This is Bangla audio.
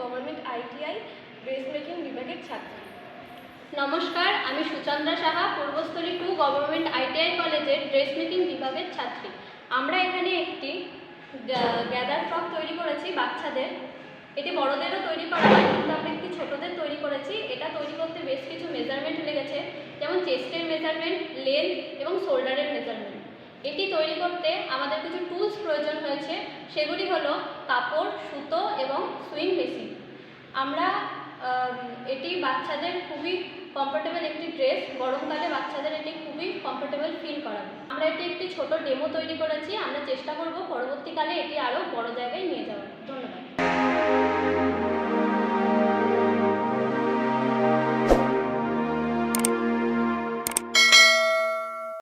গভর্নমেন্ট আইটিআই ড্রেস মেকিং বিভাগের ছাত্রী। নমস্কার, আমি Suchandra Saha, Purbasthali two government ITI কলেজের ড্রেস মেকিং বিভাগের ছাত্রী। আমরা এখানে একটি গ্যাদার ফ্রক তৈরি করেছি বাচ্চাদের। এটি বড়দেরও তৈরি করা হয়, কিন্তু আমরা একটি ছোটোদের তৈরি করেছি। এটা তৈরি করতে বেশ কিছু মেজারমেন্ট লেগেছে, যেমন চেস্টের মেজারমেন্ট লেন এবং শোল্ডারের মেজারমেন্ট এটি তৈরি করতে আমাদের কিছু টুলস প্রয়োজন হয়েছে। সেগুলি হলো কাপড়, সুতো এবং সুইং মেশিন। আমরা এটি বাচ্চাদের খুবই কমফোর্টেবল একটি ড্রেস গরমকালে বাচ্চাদের এটি খুবই কমফোর্টেবল ফিল করাবে। আমরা এটি একটি ছোট ডেমো তৈরি করেছি, আমরা চেষ্টা করব পরবর্তীকালে এটি আরও বড় জায়গায় নিয়ে